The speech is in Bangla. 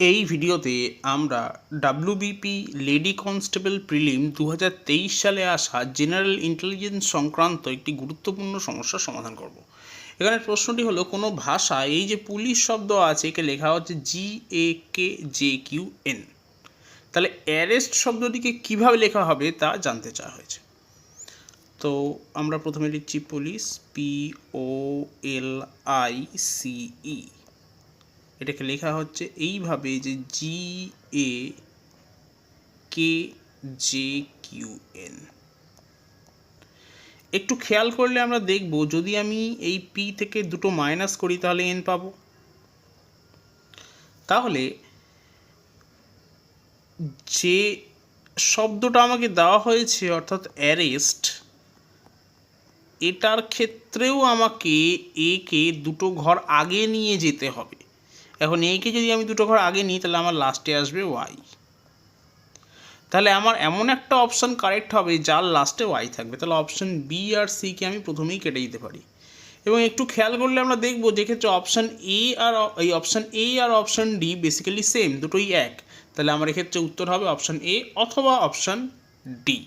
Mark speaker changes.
Speaker 1: এই ভিডিওতে আমরা ডাব্লিউবিপি লেডি কনস্টেবল প্রিলিম দু হাজার তেইশ সালে আসা জেনারেল ইন্টেলিজেন্স সংক্রান্ত একটি গুরুত্বপূর্ণ সমস্যার সমাধান করব। এখানে প্রশ্নটি হলো, কোনো ভাষা, এই যে পুলিশ শব্দ আছে, একে লেখা হচ্ছে G A K J Q N তাহলে অ্যারেস্ট শব্দটিকে কীভাবে লেখা হবে তা জানতে চাওয়া হয়েছে। তো আমরা প্রথমে লিখছি police P O L I C E এটাকে লেখা হচ্ছে এইভাবে যে G A K J Q N একটু খেয়াল করলে আমরা দেখব, যদি আমি এই পি থেকে দুটো মাইনাস করি তাহলে এন পাবো। তাহলে যে শব্দটা আমাকে দেওয়া হয়েছে, অর্থাৎ অ্যারেস্ট এটার ক্ষেত্রেও আমাকে একে দুটো ঘর আগে নিয়ে যেতে হবে। এখন একে যদি আমি দুটো ঘর আগে নিই, তাহলে আমার লাস্টে আসবে ওয়াই তাহলে আমার এমন একটা অপশান কারেক্ট হবে, যার লাস্টে ওয়াই থাকবে। তাহলে অপশান বি আর সিকে আমি প্রথমেই কেটে দিতে পারি। এবং একটু খেয়াল করলে আমরা দেখব যে ক্ষেত্রে অপশান এ আর, এই অপশান এ আর অপশান ডি বেসিক্যালি সেম দুটোই এক। তাহলে আমার এক্ষেত্রে উত্তর হবে অপশান এ অথবা অপশান ডি